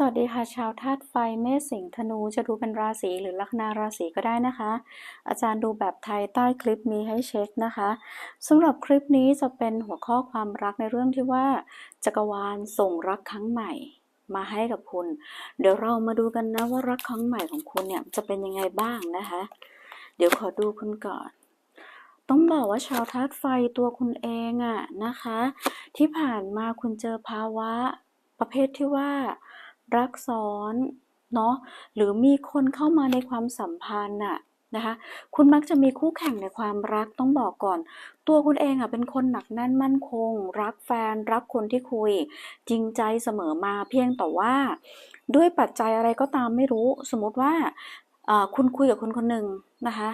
สวัสดีค่ะชาวธาตุไฟเมษสิงห์ธนูจะดูเป็นราศีหรือลัคนาราศีก็ได้นะคะ อาจารย์ดูแบบไทยใต้คลิปมีให้เช็คนะคะสำหรับคลิปนี้จะเป็นหัวข้อความรักในเรื่องที่ว่า จักรวาลส่งรักครั้งใหม่มาให้กับคุณ เดี๋ยวเรามาดูกันนะว่ารักครั้งใหม่ของคุณเนี่ยจะเป็นยังไงบ้างนะคะ เดี๋ยวขอดูคุณก่อนต้องบอกว่าชาวธาตุไฟตัวคุณเองอะนะคะ ที่ผ่านมาคุณเจอภาวะประเภทที่ว่า รักซ้อนเนาะหรือมีคนเข้ามาในความสัมพันธ์น่ะนะคะคุณมักจะมีคู่แข่งในความรักต้องบอกก่อน ตัวคุณเองอะเป็นคนหนักแน่นมั่นคง รักแฟน รักคนที่คุย จริงใจเสมอมาเพียงแต่ว่า ด้วยปัจจัยอะไรก็ตามไม่รู้ สมมติว่าคุณคุยกับคนคนหนึ่งนะคะ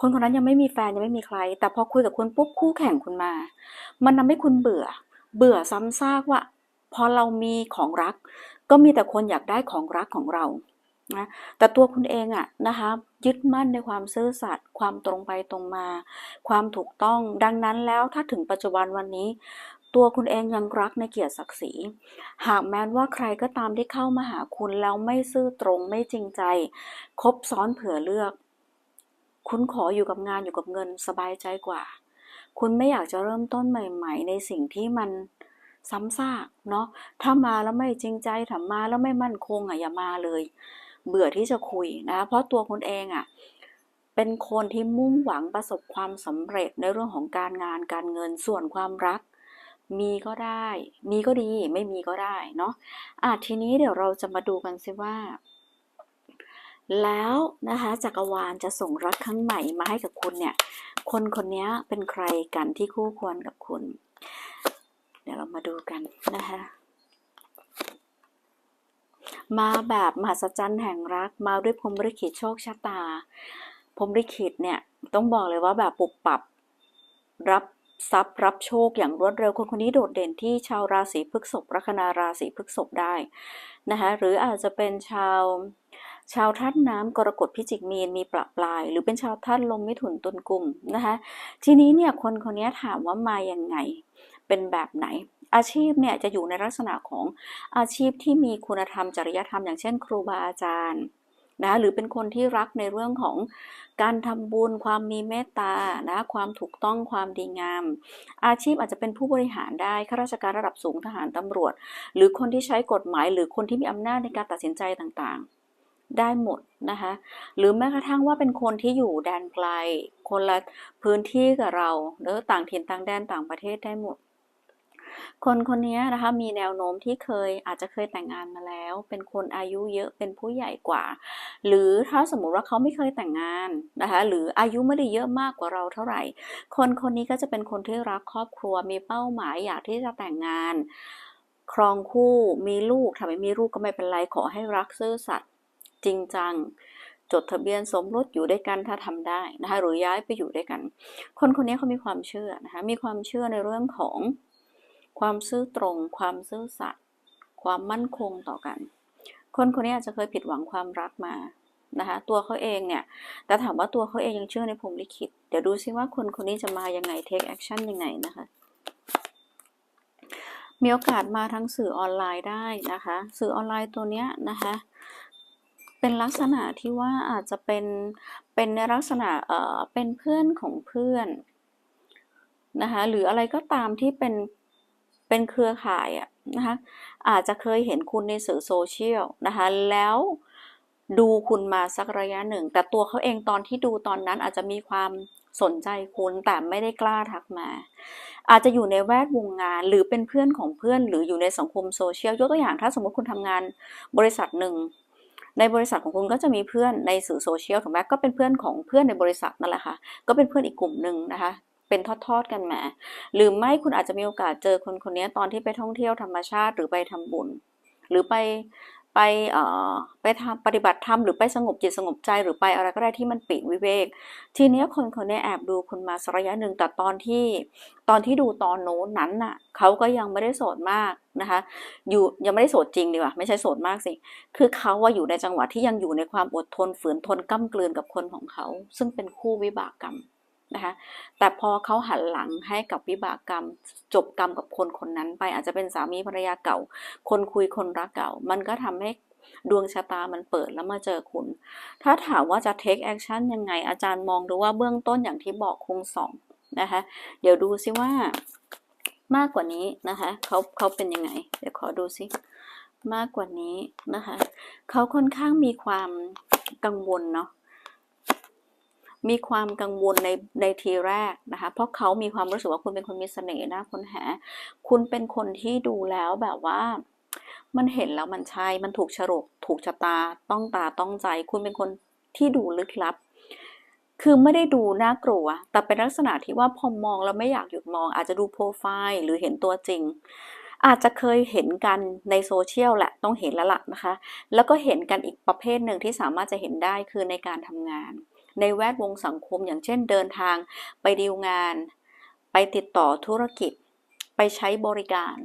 คนคนนั้นยังไม่มีแฟนยังไม่มีใคร แต่พอคุยกับคุณปุ๊บคู่แข่งคุณมา มันทำให้คุณเบื่อ เบื่อซ้ำซากว่าพอเรามีของรัก ก็มีแต่คนอยากได้ของรักของเรานะแต่ตัวคุณเองอะนะคะยึดมั่นในความซื่อสัตย์ความตรงไปตรงมา ความถูกต้องดังนั้นแล้วถ้าถึงปัจจุบันวันนี้ ตัวคุณเองยังรักในเกียรติศักดิ์ศรีหากแม้ว่าใครก็ตามที่เข้ามาหาคุณแล้วไม่ซื่อตรงไม่จริงใจ คบซ้อนเผื่อเลือก คุณขออยู่กับงานอยู่กับเงินสบายใจกว่า คุณไม่อยากจะเริ่มต้นใหม่ ๆ ในสิ่งที่มัน ซ้ำซากเนาะถ้ามาแล้วไม่จริงใจถ้ามาแล้วไม่มั่นคงอะอย่ามาเลย เบื่อที่จะคุยนะ เพราะตัวคุณเองอะเป็นคนที่มุ่งหวังประสบความสำเร็จในเรื่องของการงานการเงินส่วนความรัก มีก็ได้ มีก็ดีไม่มีก็ได้เนาะอะทีนี้เดี๋ยวเราจะมาดูกันสิว่า แล้วนะคะจักรวาลจะส่งรักครั้งใหม่มาให้กับคุณเนี่ย คนคนนี้เป็นใครกันที่คู่ควรกับคุณ ดี๋ยวเรามาดูกันนะคะมาแบบมหัศจรรย์แห่งรักมาด้วยพรมลิขิตโชคชะตาพรมลิขิตเนี่ยต้องบอกเลยว่าแบบปุบปับรับทรัพย์รับโชคอย่างรวดเร็วคนคนนี้โดดเด่นที่ชาวราศีพฤษภลัคนาราศีพฤษภได้นะคะหรืออาจจะเป็นชาวชาวธาตุน้ำกรกฎพิจิกมีนมีประปลาย หรือเป็นชาวธาตุลมมิถุนตุลกุมนะคะทีนี้เนี่ยคนคนนี้ถามว่ามาอย่างไง เป็นแบบไหน อาชีพเนี่ยจะอยู่ในลักษณะของอาชีพที่มีคุณธรรมจริยธรรม อย่างเช่น ครูบาอาจารย์นะหรือเป็นคนที่รักในเรื่องของการทำบุญ ความมีเมตตานะความถูกต้องความดีงาม อาชีพอาจจะเป็นผู้บริหารได้ข้าราชการระดับสูงทหารตำรวจ หรือคนที่ใช้กฎหมาย หรือคนที่มีอำนาจในการตัดสินใจต่างๆ ได้หมดนะคะหรือแม้กระทั่งว่าเป็นคนที่อยู่แดนไกล คนละพื้นที่กับเราหรือต่างถิ่นต่างแดนต่างประเทศได้หมด คนคนนี้นะคะมีแนวโน้มที่เคยอาจจะเคยแต่งงานมาแล้ว เป็นคนอายุเยอะเป็นผู้ใหญ่กว่า หรือถ้าสมมุติว่าเขาไม่เคยแต่งงานนะคะหรืออายุไม่ได้เยอะมากกว่าเราเท่าไหร่ คนคนนี้ก็จะเป็นคนที่รักครอบครัวมีเป้าหมายอยากที่จะแต่งงาน ครองคู่มีลูกถ้าไม่มีลูกก็ไม่เป็นไรขอให้รักซื่อสัตย์จริงจังจดทะเบียนสมรสอยู่ด้วยกันถ้าทำได้นะคะหรือย้ายไปอยู่ด้วยกัน คนคนนี้เขามีความเชื่อนะคะมีความเชื่อในเรื่องของ ความซื่อตรง ความซื่อสัตย์ความมั่นคงต่อกัน คนคนนี้อาจจะเคยผิดหวังความรักมานะคะตัวเขาเองเนี่ย แต่ถามว่าตัวเขาเองยังเชื่อในภูมิลิขิต เดี๋ยวดูซิว่าคนคนนี้จะมายังไง take action ยังไงนะคะ มีโอกาสมาทั้งสื่อออนไลน์ได้นะคะ สื่อออนไลน์ตัวเนี้ยนะคะ เป็นลักษณะที่ว่าอาจจะเป็น เป็นในลักษณะ เอ่อ เป็นเพื่อนของเพื่อนนะคะ หรืออะไรก็ตามที่เป็น เป็นเครือข่ายอะนะคะอาจจะเคยเห็นคุณในสื่อโซเชียลนะคะแล้วดูคุณมาสักระยะหนึ่ง แต่ตัวเขาเองตอนที่ดูตอนนั้นอาจจะมีความสนใจคุณแต่ไม่ได้กล้าทักมา อาจจะอยู่ในแวดวงงานหรือเป็นเพื่อนของเพื่อนหรืออยู่ในสังคมโซเชียลยกตัวอย่างถ้าสมมติคุณทำงานบริษัทหนึ่งในบริษัทของคุณก็จะมีเพื่อนในสื่อโซเชียลถูกไหมก็เป็นเพื่อนของเพื่อนในบริษัทนั่นแหละค่ะก็เป็นเพื่อนอีกกลุ่มหนึ่งนะคะ เป็นทอดๆกันมา หรือไม่คุณอาจจะมีโอกาสเจอคนคนนี้ตอนที่ไปท่องเที่ยวธรรมชาติหรือไปทำบุญ หรือไปไปเอ่อไปทำปฏิบัติธรรมหรือไปสงบจิตสงบใจหรือไปอะไรก็ได้ที่มันปิดวิเวก ทีนี้คนคนนี้แอบดูคุณมาสักระยะหนึ่งแต่ตอนที่ตอนที่ดูตอนโน้นนั้นน่ะเขาก็ยังไม่ได้โสดมากนะคะอยู่ยังไม่ได้โสดจริงดีกว่าไม่ใช่โสดมากสิคือเขาว่าอยู่ในจังหวะที่ยังอยู่ในความอดทนฝืนทนก้ากลืนกับคนของเขา ซึ่งเป็นคู่วิบากกรรม นะคะแต่พอเขาหันหลังให้กับวิบากกรรม จบกรรมกับคนคนนั้นไปอาจจะเป็นสามีภรรยาเก่า คนคุยคนรักเก่า มันก็ทำให้ดวงชะตามันเปิดแล้วมาเจอคุณ ถ้าถามว่าจะ take action ยังไง อาจารย์มองดูว่าเบื้องต้นอย่างที่บอกคงสองนะคะ เดี๋ยวดูซิว่ามากกว่านี้นะคะเขาเขาเป็นยังไง เดี๋ยวขอดูซิมากกว่านี้นะคะเขาค่อนข้างมีความกังวลเนาะ มีความกังวลในในทีแรกนะคะ เพราะเขามีความรู้สึกว่าคุณเป็นคนมีเสน่ห์นะคนหา คุณเป็นคนที่ดูแล้วแบบว่า มันเห็นแล้วมันใช่ มันถูกฉลกถูกชะตา ต้องตาต้องใจ คุณเป็นคนที่ดูลึกลับ คือไม่ได้ดูน่ากลัว แต่เป็นลักษณะที่ว่าพอมองแล้วไม่อยากหยุดมอง อาจจะดูโปรไฟล์หรือเห็นตัวจริงอาจจะเคยเห็นกันในโซเชียลแหละต้องเห็นแล้วล่ะนะคะ แล้วก็เห็นกันอีกประเภทหนึ่งที่สามารถจะเห็นได้คือในการทำงาน ในแวดวงสังคมอย่างเช่นเดินทาง ไปดีลงาน ไปติดต่อธุรกิจ ไปใช้บริการ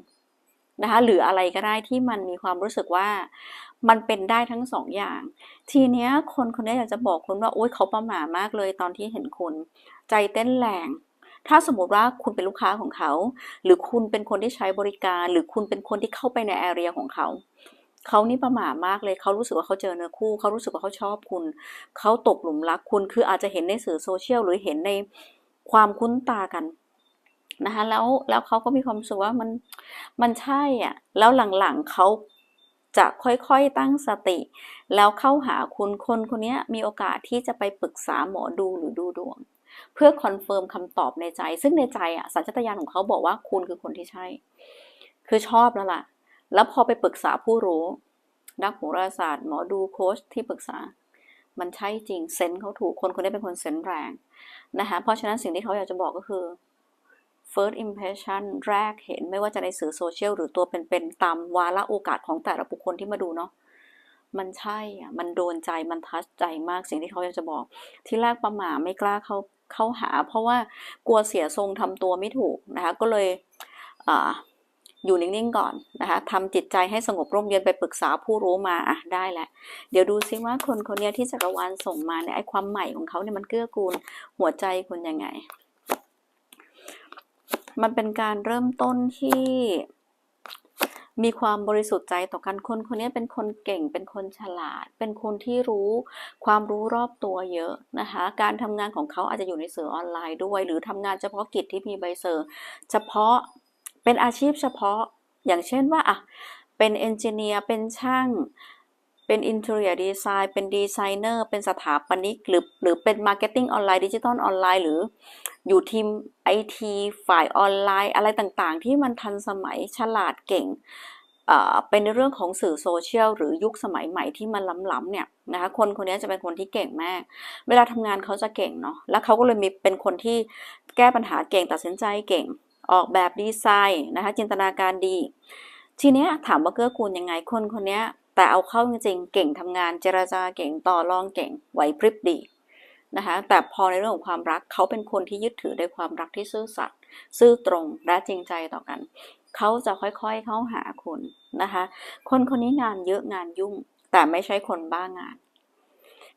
นะคะหรืออะไรก็ได้ที่มันมีความรู้สึกว่ามันเป็นได้ทั้งสองอย่าง ทีเนี้ยคนคนนี้อยากจะบอกคุณว่าโอ๊ยเขาประหม่ามากเลยตอนที่เห็นคุณ ใจเต้นแรงถ้าสมมติว่าคุณเป็นลูกค้าของเขา หรือคุณเป็นคนที่ใช้บริการ หรือคุณเป็นคนที่เข้าไปในแอเรียของเขา เขานี่ประหม่ามากเลยเขารู้สึกว่าเขาเจอเนื้อคู่เขารู้สึกว่าเขาชอบคุณเขาตกหลุมรักคุณคืออาจจะเห็นในสื่อโซเชียลหรือเห็นในความคุ้นตากันนะคะแล้วแล้วเขาก็มีความรู้สึกว่ามันมันใช่อะแล้วหลังๆเขาจะค่อยๆตั้งสติ แล้วเข้าหาคุณคนคนนี้มีโอกาสที่จะไปปรึกษาหมอดูหรือดูดวง เพื่อคอนเฟิร์มคำตอบในใจ ซึ่งในใจอะสัญชาตญาณของเขาบอกว่าคุณคือคนที่ใช่ คือชอบแล้วล่ะ แล้วพอไปปรึกษาผู้รู้นักโหราศาสตร์หมอดูโค้ชที่ปรึกษา มันใช่จริงเซนเขาถูกคนคนนี้เป็นคนเซนแรงนะคะเพราะฉะนั้นสิ่งที่เขาอยากจะบอกก็คือ first impression แรกเห็นไม่ว่าจะในสื่อโซเชียลหรือตัวเป็นๆตามวาระโอกาสของแต่ละบุคคลที่มาดูเนาะมันใช่อะมันโดนใจมันทัชใจมากสิ่งที่เขาอยากจะบอก ที่แรกประหม่าไม่กล้าเข้าเข้าหา เพราะว่ากลัวเสียทรงทำตัวไม่ถูกนะคะก็เลยอ่า อยู่นิ่งๆก่อนนะคะทำจิตใจให้สงบร่มเย็นไปปรึกษาผู้รู้มาอะได้แหละ เดี๋ยวดูซิว่าคนคนนี้ที่จักรวาลส่งมาเนี่ยไอความใหม่ของเขาเนี่ยมันเกื้อกูลหัวใจคุณยังไง มันเป็นการเริ่มต้นที่มีความบริสุทธิ์ใจต่อกันคนคนนี้เป็นคนเก่งเป็นคนฉลาด เป็นคนที่รู้ความรู้รอบตัวเยอะนะคะ การทำงานของเขาอาจจะอยู่ในสื่อออนไลน์ด้วย หรือทำงานเฉพาะกิจที่มีใบเซอร์ เฉพาะ เป็นอาชีพเฉพาะ อย่างเช่นว่าอะเป็นเอนจิเนียร์ เป็นช่าง เป็นอินเทอร์เนียดีไซน์ เป็นดีไซเนอร์ เป็นสถาปนิก หรือหรือเป็นมาร์เก็ตติ้งออนไลน์ดิจิทัลออนไลน์หรืออยู่ทีมไอทีฝ่ายออนไลน์ อะไรต่างๆ ที่มันทันสมัยฉลาดเก่งเป็นในเรื่องของสื่อโซเชียลหรือยุคสมัยใหม่ที่มันล้ำๆเนี่ยนะคะคนคนนี้จะเป็นคนที่เก่งมาก เวลาทำงานเขาจะเก่งเนาะแล้วเขาก็เลยมีเป็นคนที่แก้ปัญหาเก่งตัดสินใจเก่ง ออกแบบดีไซน์นะคะ จินตนาการดี ทีเนี้ยถามว่าเกื้อกูลยังไงคนคนนี้แต่เอาเข้าจริงๆ เก่งทำงานเจรจาเก่งต่อรองเก่งไหวพริบดีนะคะแต่พอในเรื่องของความรักเขาเป็นคนที่ยึดถือในความรักที่ซื่อสัตย์ซื่อตรงและจริงใจต่อกัน เขาจะค่อยๆเข้าหาคุณนะคะ คนคนนี้งานเยอะงานยุ่ง แต่ไม่ใช่คนบ้างาน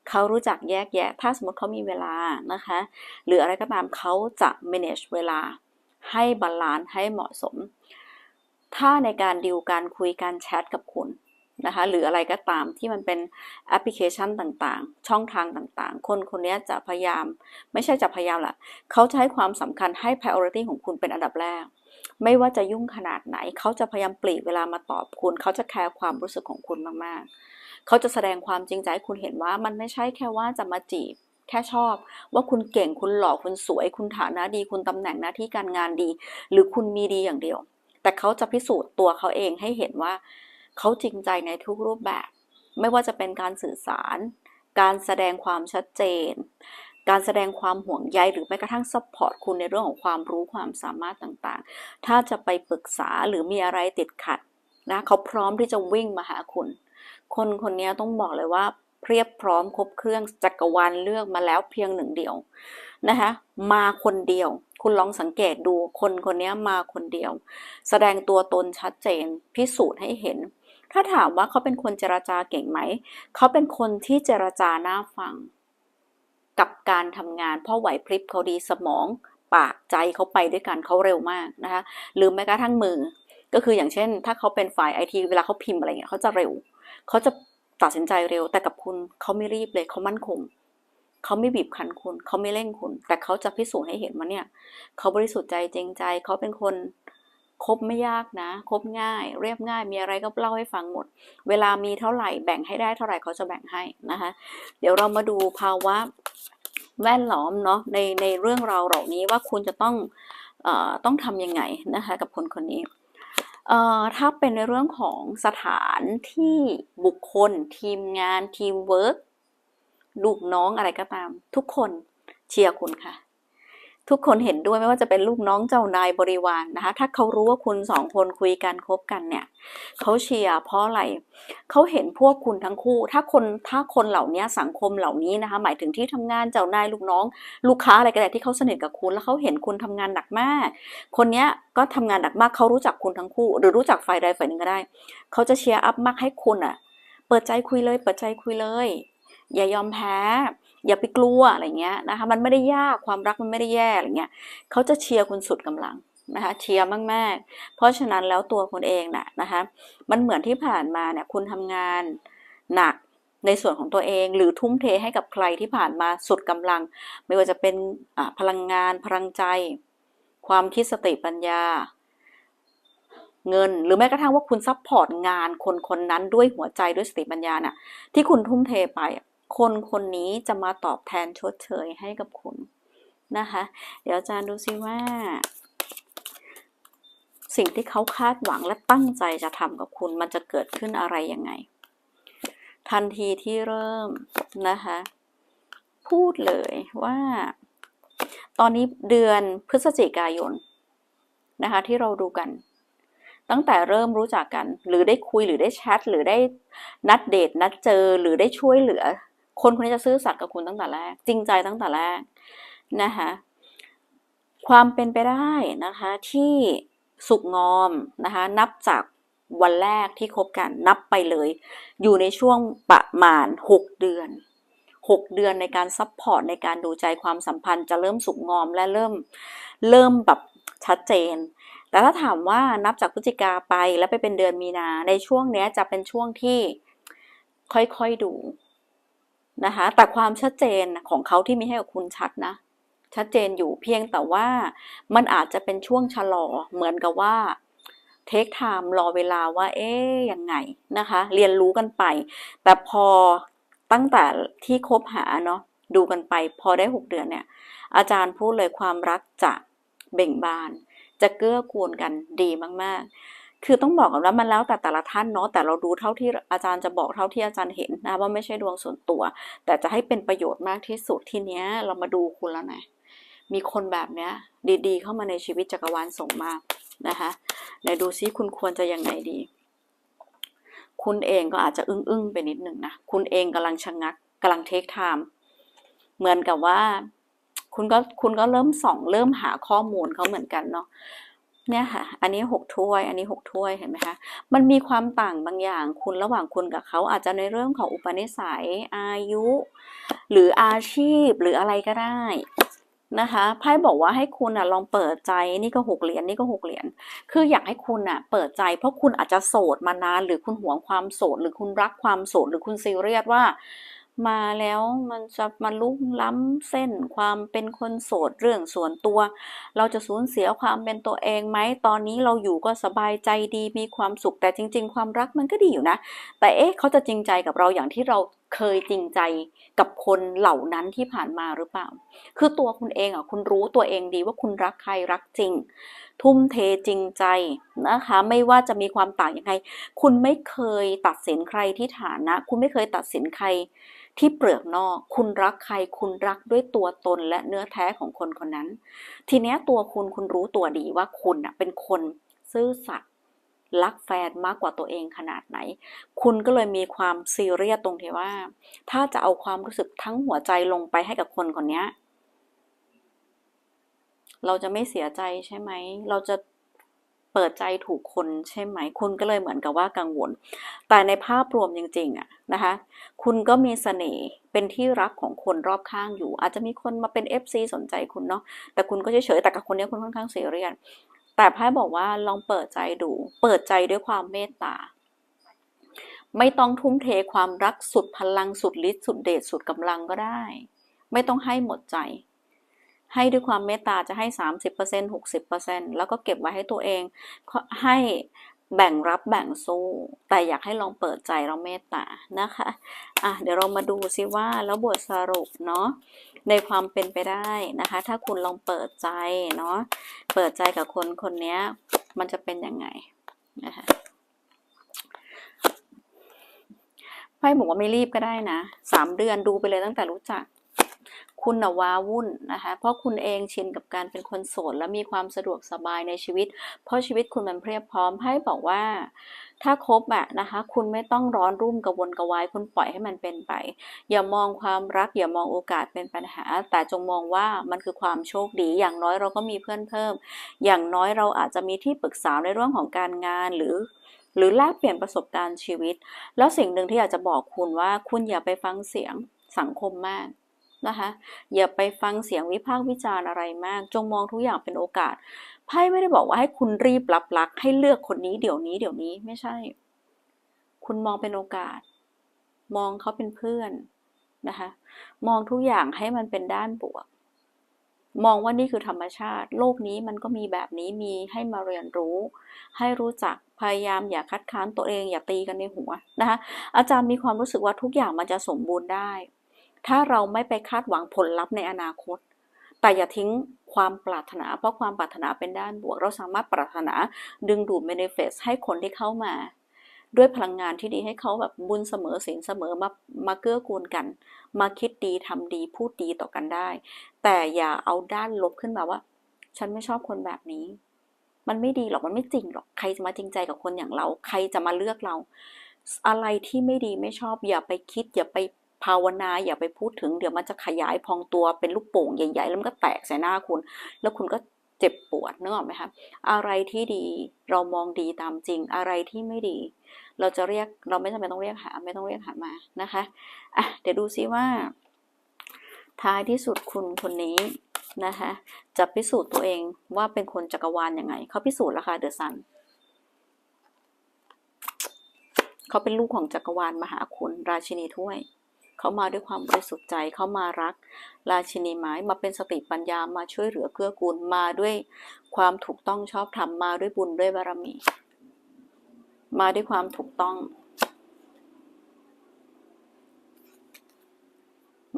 เขารู้จักแยกแยะ ถ้าสมมติเขามีเวลานะคะ หรืออะไรก็ตามเขาจะ manage เวลา ให้บาลานซ์ให้เหมาะสม ถ้าในการดิวการคุยการแชทกับคุณนะคะหรืออะไรก็ตามที่มันเป็นแอปพลิเคชันต่างๆ ช่องทางต่างๆ คนคนนี้จะพยายาม ไม่ใช่จะพยายามแหละเขาจะให้ความสำคัญให้ priority ของคุณเป็นอันดับแรก ไม่ว่าจะยุ่งขนาดไหน เขาจะพยายามปลีกเวลามาตอบคุณ เขาจะแคร์ความรู้สึกของคุณมากๆ เขาจะแสดงความจริงใจให้คุณเห็นว่ามันไม่ใช่แค่ว่าจะมาจีบ แค่ชอบ ว่าคุณเก่งคุณหล่อคุณสวย คุณฐานะดี คุณตำแหน่งหน้าที่การงานดี หรือคุณมีดีอย่างเดียว แต่เขาจะพิสูจน์ตัวเขาเองให้เห็นว่า เขาจริงใจในทุกรูปแบบ ไม่ว่าจะเป็นการสื่อสาร การแสดงความชัดเจน การแสดงความห่วงใยหรือแม้กระทั่งซัพพอร์ตคุณในเรื่องของความรู้ความสามารถต่างๆ ถ้าจะไปปรึกษาหรือมีอะไรติดขัดนะเขาพร้อมที่จะวิ่งมาหาคุณ คนคนนี้ต้องบอกเลยว่า เพียบพร้อมครบเครื่องจักรวาลเลือกมาแล้วเพียงหนึ่งเดียวนะคะมาคนเดียว คุณลองสังเกตดูคนคนนี้มาคนเดียว แสดงตัวตนชัดเจน พิสูจน์ให้เห็น ถ้าถามว่าเขาเป็นคนเจรจาเก่งไหม เขาเป็นคนที่เจรจาน่าฟัง กับการทำงาน เพราะไหวพริบเขาดีสมองปากใจเขาไปด้วยกันเขาเร็วมากนะคะหรือแม้กระทั่งมือ ก็คืออย่างเช่น ถ้าเขาเป็นฝ่ายไอทีเวลาเขาพิมพ์อะไรเงี้ยเขาจะเร็วเขาจะ ตัดสินใจเร็ว แต่กับคุณเขาไม่รีบเลยเขามั่นคงเขาไม่บีบคั้นคุณเขาไม่เร่งคุณ แต่เขาจะพิสูจน์ให้เห็นว่าเนี่ยเขาบริสุทธิ์ใจจริงใจเขาเป็นคนคบไม่ยากนะ คบง่าย เรียบง่าย มีอะไรก็เล่าให้ฟังหมด เวลามีเท่าไหร่แบ่งให้ได้เท่าไหร่เขาจะแบ่งให้นะคะ เดี๋ยวเรามาดูภาวะแวดล้อมเนาะในในเรื่องราวเหล่านี้ว่าคุณจะต้องอต้องทำยังไงนะคะ กับคนคนนี้ เอ่อถ้าเป็นในเรื่องของสถานที่บุคคล ทีมงานทีมเวิร์กลูกน้องอะไรก็ตาม ทุกคนเชียร์คุณค่ะ ทุกคนเห็นด้วยไม่ว่าจะเป็นลูกน้องเจ้านายบริวารนนะคะ ถ้าเขารู้ว่าคุณสองคนคุยกันคบกันเนี่ยเขาเชียร์เพราะอะไรเขาเห็นพวกคุณทั้งคู่ ถ้าคนถ้าคนเหล่านี้สังคมเหล่านี้นะคะ หมายถึงที่ทำงานเจ้านายลูกน้อง ลูกค้าอะไรก็ได้ที่เขาสนิทกับคุณ แล้วเขาเห็นคุณทำงานหนักมาก คนเนี้ยก็ทำงานหนักมากเขารู้จักคุณทั้งคู่ หรือรู้จักฝ่ายใดฝ่ายหนึ่งก็ได้เขาจะเชียร์อัพมากให้คุณอะ เปิดใจคุยเลย เปิดใจคุยเลย อย่ายอมแพ้ อย่าไปกลัวอะไรเงี้ยนะคะมันไม่ได้ยากความรักมันไม่ได้แย่อะไรเงี้ยเขาจะเชียร์คุณสุดกำลังนะคะเชียร์มากๆ เพราะฉะนั้นแล้วตัวคุณเองน่ะนะคะมันเหมือนที่ผ่านมาเนี่ยคุณทำงานหนักในส่วนของตัวเองหรือทุ่มเทให้กับใครที่ผ่านมาสุดกำลัง ไม่ว่าจะเป็นพลังงานพลังใจ ความคิดสติปัญญา เงินหรือแม้กระทั่งว่าคุณซัพพอร์ตงานคนคนนั้นด้วยหัวใจด้วยสติปัญญาน่ะที่คุณทุ่มเทไป คนคนนี้จะมาตอบแทนชดเชยให้กับคุณนะคะ เดี๋ยวอาจารย์ดูซิว่า สิ่งที่เขาคาดหวังและตั้งใจจะทำกับคุณมันจะเกิดขึ้นอะไรยังไง ทันทีที่เริ่มนะคะ พูดเลยว่า ตอนนี้เดือนพฤศจิกายนนะคะที่เราดูกัน ตั้งแต่เริ่มรู้จักกัน หรือได้คุยหรือได้แชทหรือได้นัดเดทนัดเจอหรือได้ช่วยเหลือ คนคนนี้จะซื่อสัตย์กับคุณตั้งแต่แรก จริงใจตั้งแต่แรกนะคะความเป็นไปได้นะคะที่สุกงอมนะคะนับจากวันแรกที่คบกันนับไปเลย อยู่ในช่วงประมาณ 6 เดือน 6 เดือนในการซัพพอร์ตในการดูใจความสัมพันธ์จะเริ่มสุกงอมและเริ่มเริ่มแบบชัดเจน แต่ถ้าถามว่านับจากพฤศจิกาไปแล้วไปเป็นเดือนมีนาในช่วงเนี้ยจะเป็นช่วงที่ค่อยๆดู นะคะแต่ความชัดเจนของเขาที่มีให้กับคุณชัดนะ ชัดเจนอยู่เพียงแต่ว่ามันอาจจะเป็นช่วงชะลอเหมือนกับว่าเทคไทม์รอเวลาว่า เอ๊ยยังไงนะคะ เรียนรู้กันไป แต่พอตั้งแต่ที่คบหาเนาะดูกันไป พอได้ 6 เดือนเนี่ย อาจารย์พูดเลยความรักจะเบ่งบาน จะเกื้อกูลกันดีมาก ๆ คือต้องบอกกันว่ามันแล้วแต่แต่ละท่านเนาะแต่เราดูเท่าที่อาจารย์จะบอกเท่าที่อาจารย์เห็นนะว่าไม่ใช่ดวงส่วนตัว แต่จะให้เป็นประโยชน์มากที่สุดทีเนี้ยเรามาดูคุณแล้วนะมีคนแบบเนี้ยดีๆ เข้ามาในชีวิตจักรวาลส่งมานะคะไหนดูซิคุณควรจะยังไงดี คุณเองก็อาจจะอึ้งๆไปนิดหนึ่งนะคุณเองกำลังชะงักกำลังเทคไทม์เหมือนกับว่าคุณก็คุณก็เริ่มส่องเริ่มหาข้อมูลเขาเหมือนกันเนาะ เนี่ยค่ะ อันนี้หกถ้วย อันนี้หกถ้วย เห็นไหมคะ มันมีความต่างบางอย่างคุณระหว่างคุณกับเขาอาจจะในเรื่องของอุปนิสัย อายุ หรืออาชีพ หรืออะไรก็ได้นะคะ ไพ่บอกว่าให้คุณอะลองเปิดใจ นี่ก็หกเหรียญ นี่ก็หกเหรียญ คืออยากให้คุณอะเปิดใจ เพราะคุณอาจจะโสดมานาน หรือคุณหวงความโสด หรือคุณรักความโสด หรือคุณซีเรียสว่า มาแล้วมันจะมาลุกล้ำเส้นความเป็นคนโสดเรื่องส่วนตัว เราจะสูญเสียความเป็นตัวเองไหมตอนนี้เราอยู่ก็สบายใจดีมีความสุขแต่จริง ๆ ความรักมันก็ดีอยู่นะ แต่เอ๊ะเขาจะจริงใจกับเราอย่างที่เรา เคยจริงใจกับคนเหล่านั้นที่ผ่านมาหรือเปล่า คือตัวคุณเองอะคุณรู้ตัวเองดีว่าคุณรักใครรักจริง ทุ่มเทจริงใจนะคะ ไม่ว่าจะมีความต่างยังไง คุณไม่เคยตัดสินใครที่ฐานะ คุณไม่เคยตัดสินใครที่เปลือกนอก คุณรักใคร คุณรักด้วยตัวตนและเนื้อแท้ของคนคนนั้น ทีเนี้ยตัวคุณคุณรู้ตัวดีว่าคุณอะเป็นคนซื่อสัตย์ รักแฟนมากกว่าตัวเองขนาดไหน คุณก็เลยมีความซีเรียสตรงที่ว่า ถ้าจะเอาความรู้สึกทั้งหัวใจลงไปให้กับคนคนนี้เราจะไม่เสียใจใช่ไหม เราจะเปิดใจถูกคนใช่ไหม คุณก็เลยเหมือนกับว่ากังวล แต่ในภาพรวมจริงๆอะนะคะ คุณก็มีเสน่ห์เป็นที่รักของคนรอบข้างอยู่ อาจจะมีคนมาเป็น FC สนใจคุณเนาะ แต่คุณก็เฉยๆ แต่กับคนนี้คุณค่อนข้างเสียเรียส แต่ไพ่บอกว่าลองเปิดใจดู เปิดใจด้วยความเมตตา ไม่ต้องทุ่มเทความรักสุดพลังสุดฤทธิ์สุดเดชสุดกำลังก็ได้ ไม่ต้องให้หมดใจ ให้ด้วยความเมตตาจะให้ 30% 60%แล้วก็เก็บไว้ให้ตัวเอง ให้แบ่งรับแบ่งสู้ แต่อยากให้ลองเปิดใจเราเมตตานะคะ อะเดี๋ยวเรามาดูซิว่าแล้วบทสรุปเนาะ ในความเป็นไปได้นะคะ ถ้าคุณลองเปิดใจเนาะเปิดใจกับคนคนนี้มันจะเป็นยังไงนะคะไพ่บอกว่าไม่รีบก็ได้นะสามเดือนดูไปเลยตั้งแต่รู้จัก คุณนะว้าวุ่นนะคะ เพราะคุณเองชินกับการเป็นคนโสดและมีความสะดวกสบายในชีวิต เพราะชีวิตคุณมันเพียบพร้อมไพ่บอกว่า ถ้าครบอะนะคะ คุณไม่ต้องร้อนรุ่มกระวนกระวายคุณปล่อยให้มันเป็นไป อย่ามองความรัก อย่ามองโอกาสเป็นปัญหา แต่จงมองว่ามันคือความโชคดี อย่างน้อยเราก็มีเพื่อนเพิ่ม อย่างน้อยเราอาจจะมีที่ปรึกษาในเรื่องของการงานหรือหรือแลกเปลี่ยนประสบการณ์ชีวิต แล้วสิ่งหนึ่งที่อยากจะบอกคุณว่าคุณอย่าไปฟังเสียงสังคมมาก นะคะ อย่าไปฟังเสียงวิพากษ์วิจารณ์อะไรมาก จงมองทุกอย่างเป็นโอกาส ไพ่ไม่ได้บอกว่าให้คุณรีบรับรัก ให้เลือกคนนี้เดี๋ยวนี้เดี๋ยวนี้ไม่ใช่ คุณมองเป็นโอกาส มองเขาเป็นเพื่อนนะคะ มองทุกอย่างให้มันเป็นด้านบวก มองว่านี่คือธรรมชาติ โลกนี้มันก็มีแบบนี้มีให้มาเรียนรู้ ให้รู้จักพยายามอย่าคัดค้านตัวเองอย่าตีกันในหัวนะคะอาจารย์มีความรู้สึกว่าทุกอย่างมันจะสมบูรณ์ได้ ถ้าเราไม่ไปคาดหวังผลลัพธ์ในอนาคต แต่อย่าทิ้งความปรารถนา เพราะความปรารถนาเป็นด้านบวก เราสามารถปรารถนาดึงดูดเมนิเฟสให้คนที่เข้ามา ด้วยพลังงานที่ดีให้เขาแบบบุญเสมอศีลเสมอมามาเกื้อกูลกัน มาคิดดีทำดีพูดดีต่อกันได้ แต่อย่าเอาด้านลบขึ้นมาว่า ฉันไม่ชอบคนแบบนี้ มันไม่ดีหรอกมันไม่จริงหรอกใครจะมาจริงใจกับคนอย่างเรา ใครจะมาเลือกเรา อะไรที่ไม่ดีไม่ชอบ อย่าไปคิดอย่าไป ภาวนาอย่าไปพูดถึงเดี๋ยวมันจะขยายพองตัวเป็นลูกโป่งใหญ่ ๆ แล้วมันก็แตกใส่หน้าคุณ แล้วคุณก็เจ็บปวดนึกออกไหมคะอะไรที่ดีเรามองดีตามจริงอะไรที่ไม่ดี เราจะเรียกเราไม่จำเป็นต้องเรียกหา ไม่ต้องเรียกหามานะคะอะเดี๋ยวดูซิว่า ท้ายที่สุดคุณคนนี้นะคะจะพิสูจน์ตัวเองว่าเป็นคนจักรวาลยังไง เขาพิสูจน์แล้วค่ะเดอะซันเขาเป็นลูกของจักรวาลมหาคุณราชินีถ้วย เขามาด้วยความบริสุทธิ์ใจเขามารัก ราชินีไม้มาเป็นสติปัญญามาช่วยเหลือเกื้อกูลมาด้วยความถูกต้องชอบธรรมมาด้วยบุญด้วยบารมี มาด้วยความถูกต้อง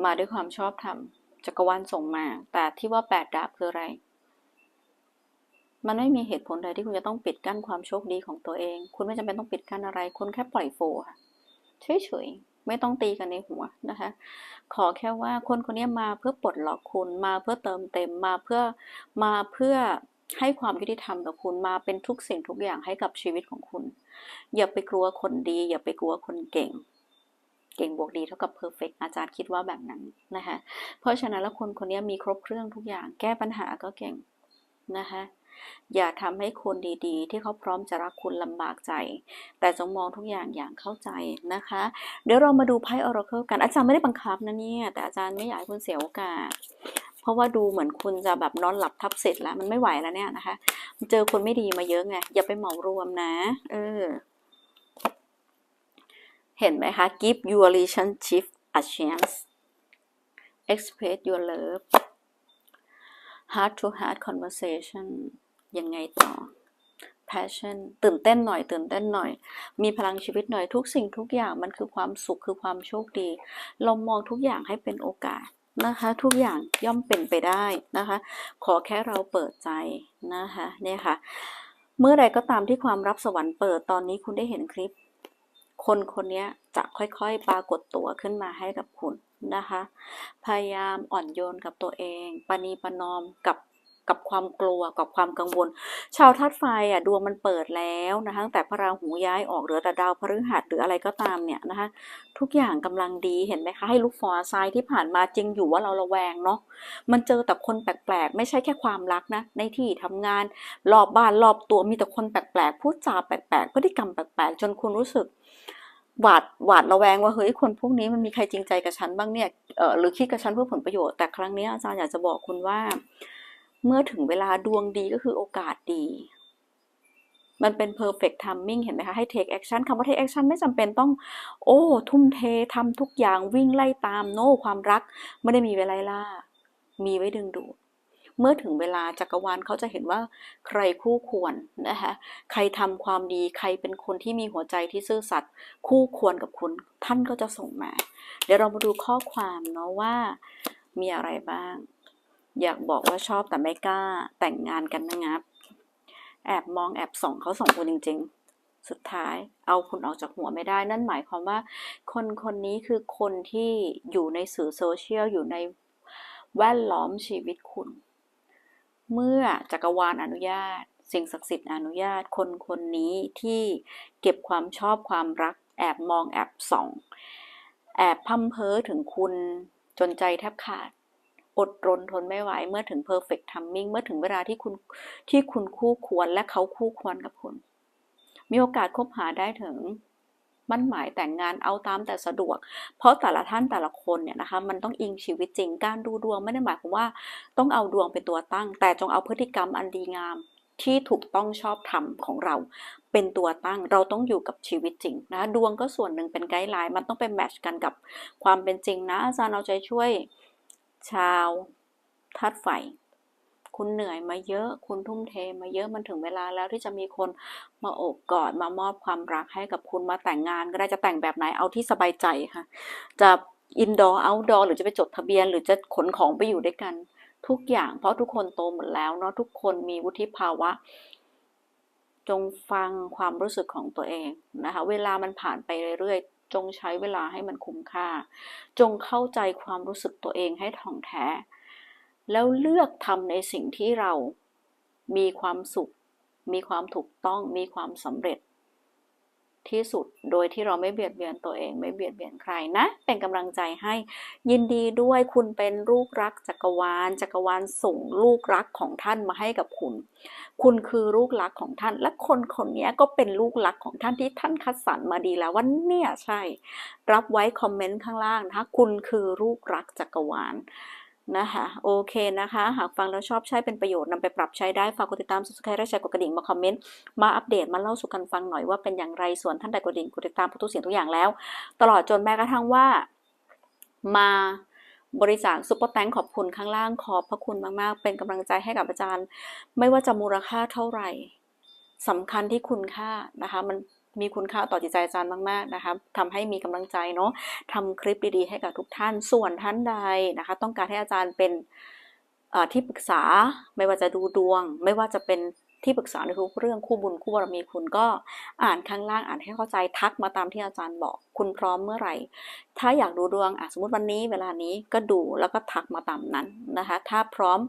มาด้วยความชอบธรรมจักรวาลส่งมา แต่ที่ว่าแปดดาบคืออะไรมันไม่มีเหตุผลใดที่คุณจะต้องปิดกั้นความโชคดีของตัวเอง คุณไม่จำเป็นต้องปิดกั้นอะไร คุณแค่ปล่อยโฟค่ะเฉยๆ ไม่ต้องตีกันในหัวนะคะ ขอแค่ว่าคนคนนี้มาเพื่อปลดล็อกคุณมาเพื่อเติมเต็มมาเพื่อมาเพื่อให้ความยุติธรรมกับคุณมาเป็นทุกสิ่งทุกอย่างให้กับชีวิตของคุณ อย่าไปกลัวคนดี อย่าไปกลัวคนเก่ง เก่งบวกดีเท่ากับเพอร์เฟกอาจารย์คิดว่าแบบนั้นนะคะเพราะฉะนั้นแล้วคนคนนี้มีครบเครื่องทุกอย่าง แก้ปัญหาก็เก่งนะคะ อย่าทำให้คนดีๆ ที่เขาพร้อมจะรักคุณลำบากใจ แต่จงมองทุกอย่างอย่างเข้าใจนะคะ เดี๋ยวเรามาดูไพ่ออราเคิลกันอาจารย์ไม่ได้บังคับนะเนี่ยแต่อาจารย์ไม่อยากให้คุณเสียโอกาส เพราะว่าดูเหมือนคุณจะแบบนอนหลับทับเสร็จแล้ว มันไม่ไหวแล้วเนี่ยนะคะ เจอคนไม่ดีมาเยอะไงอย่าไปเหมารวมนะ เออเห็นไหมคะ give your relationship a chance express your love heart to heart conversation ยังไงต่อ passion ตื่นเต้นหน่อย ตื่นเต้นหน่อย มีพลังชีวิตหน่อยทุกสิ่งทุกอย่างมันคือความสุขคือความโชคดี เรามองทุกอย่างให้เป็นโอกาสนะคะ ทุกอย่างย่อมเป็นไปได้นะคะ ขอแค่เราเปิดใจนะคะเนี่ยค่ะ เมื่อใดก็ตามที่ความรับสวรรค์เปิดตอนนี้คุณได้เห็นคลิป คนคนนี้จะค่อยๆ ปรากฏตัวขึ้นมาให้กับคุณนะคะ พยายามอ่อนโยนกับตัวเองปณีประนอมกับ กับความกลัวกับความกังวล ชาวธาตุไฟอะดวงมันเปิดแล้วนะคะตั้งแต่พระราหูย้ายออกเหลือแต่ดาวพฤหัสหรืออะไรก็ตามเนี่ยนะคะทุกอย่างกำลังดีเห็นไหมคะให้ลูกฟอร์ไซที่ผ่านมาจริงอยู่ว่าเราระแวงเนาะมันเจอแต่คนแปลกๆ ไม่ใช่แค่ความรักนะในที่ทำงานรอบบ้านรอบตัวมีแต่คนแปลกๆพูดจาแปลกๆพฤติกรรมแปลกๆ จนคุณรู้สึกหวาดหวาดระแวงว่าเฮ้ยคนพวกนี้มันมีใครจริงใจกับฉันบ้างเนี่ยหรือคิดกับฉันเพื่อผลประโยชน์แต่ครั้งนี้อาจารย์อยากจะบอกคุณว่า เมื่อถึงเวลาดวงดีก็คือโอกาสดี มันเป็น perfect timing เห็นไหมคะ ให้ take action คำว่า take action ไม่จำเป็นต้อง โอ้ ทุ่มเททำทุกอย่างวิ่งไล่ตามโน่ความรัก ไม่ได้มีเวลาล่า มีไว้ดึงดูดเมื่อถึงเวลาจักรวาลเขาจะเห็นว่าใครคู่ควรนะคะใครทำความดีใครเป็นคนที่มีหัวใจที่ซื่อสัตย์คู่ควรกับคุณ ท่านก็จะส่งมา เดี๋ยวเรามาดูข้อความเนาะว่ามีอะไรบ้าง อยากบอกว่าชอบแต่ไม่กล้าแต่งงานกันนะครับ แอบมองแอบส่องเขาส่งคุณจริง ๆ สุดท้ายเอาคุณออกจากหัวไม่ได้ นั่นหมายความว่า คนคนนี้คือคนที่อยู่ในสื่อโซเชียลอยู่ในแวดล้อมชีวิตคุณ เมื่อจักรวาลอนุญาต สิ่งศักดิ์สิทธิ์อนุญาต คนคนนี้ที่เก็บความชอบความรัก แอบมองแอบส่อง แอบพัมเพอถึงคุณจนใจแทบขาด อดรนทนไม่ไหวเมื่อถึง perfect timing เมื่อถึงเวลาที่คุณที่คุณคู่ควรและเขาคู่ควรกับคุณ มีโอกาสคบหาได้ถึงมั่นหมายแต่งงานเอาตามแต่สะดวก เพราะแต่ละท่านแต่ละคนเนี่ยนะคะมันต้องอิงชีวิตจริง การดูดวงไม่ได้หมายความว่าต้องเอาดวงเป็นตัวตั้ง แต่จงเอาพฤติกรรมอันดีงามที่ถูกต้องชอบธรรมของเรา เป็นตัวตั้งเราต้องอยู่กับชีวิตจริงนะดวงก็ส่วนหนึ่งเป็นไกด์ไลน์มันต้องไปแมทช์กันกับความเป็นจริงนะอาจารย์เอาใจช่วย ชาวธาตุไฟ คุณเหนื่อยมาเยอะ คุณทุ่มเทมาเยอะ มันถึงเวลาแล้วที่จะมีคนมาโอบกอด มามอบความรักให้กับคุณ มาแต่งงานก็ได้ จะแต่งแบบไหน เอาที่สบายใจค่ะ จะอินดอร์เอาท์ดอร์หรือจะไปจดทะเบียน หรือจะขนของไปอยู่ด้วยกัน ทุกอย่าง เพราะทุกคนโตหมดแล้วเนาะ ทุกคนมีวุฒิภาวะ จงฟังความรู้สึกของตัวเองนะคะ เวลามันผ่านไปเรื่อยๆ จงใช้เวลาให้มันคุ้มค่า จงเข้าใจความรู้สึกตัวเองให้ท่องแท้ แล้วเลือกทำในสิ่งที่เรามีความสุข มีความถูกต้อง มีความสำเร็จ ที่สุด โดยที่เราไม่เบียดเบียนตัวเอง ไม่เบียดเบียนใครนะ เป็นกำลังใจให้ยินดีด้วยคุณเป็นลูกรักจักรวาล จักรวาลส่งลูกรักของท่านมาให้กับคุณ คุณคือลูกรักของท่าน และคนคนนี้ก็เป็นลูกรักของท่านที่ท่านคัดสรรมาดีแล้วว่าเนี่ยใช่ รับไว้คอมเมนต์ข้างล่างนะคะคุณคือลูกรักจักรวาล นะคะโอเคนะคะ หากฟังแล้วชอบใช้เป็นประโยชน์นำไปปรับใช้ได้ ฝากกดติดตาม subscribe และแชร์กดกระดิ่งมาคอมเมนต์ มาอัปเดตมาเล่าสู่กันฟังหน่อยว่าเป็นอย่างไรส่วนท่านใดกดกระดิ่งกดติดตามทุกเสียงทุกอย่างแล้ว ตลอดจนแม้กระทั่งว่ามาบริจาคซุปเปอร์แตงขอบคุณข้างล่างขอบพระคุณมาก ๆ เป็นกำลังใจให้กับอาจารย์ ไม่ว่าจะมูลค่าเท่าไหร่สำคัญที่คุณค่านะคะมัน มีคุณค่าต่อจิตใจอาจารย์มากๆนะคะทำให้มีกำลังใจเนาะทำคลิปดีๆให้กับทุกท่านส่วนท่านใดนะคะ ต้องการให้อาจารย์เป็นที่ปรึกษาไม่ว่าจะดูดวง ไม่ว่าจะเป็นที่ปรึกษาในทุกเรื่องคู่บุญคู่บารมีคุณก็อ่านข้างล่างอ่านให้เข้าใจทักมาตามที่อาจารย์บอกคุณพร้อมเมื่อไหร่ ถ้าอยากดูดวงอะสมมติวันนี้เวลานี้ก็ดูแล้วก็ทักมาตามนั้นนะคะ ถ้าพร้อม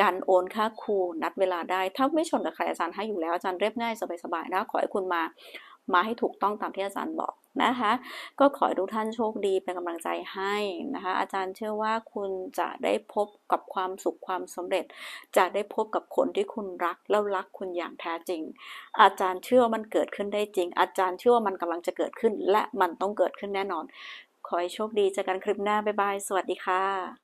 การโอนค่าครูนัดเวลาได้ ถ้าไม่ชนกับใครอาจารย์ให้อยู่แล้วอาจารย์เรียบง่ายสบายๆนะขอให้คุณมา มาให้ถูกต้องตามที่อาจารย์บอกนะคะ ก็ขอให้ทุกท่านโชคดีเป็นกำลังใจให้นะคะ อาจารย์เชื่อว่าคุณจะได้พบกับความสุขความสำเร็จ จะได้พบกับคนที่คุณรักแล้วรักคุณอย่างแท้จริง อาจารย์เชื่อว่ามันเกิดขึ้นได้จริง อาจารย์เชื่อว่ามันกำลังจะเกิดขึ้น และมันต้องเกิดขึ้นแน่นอน ขอให้โชคดีเจอกันคลิปหน้าบ๊ายบายสวัสดีค่ะ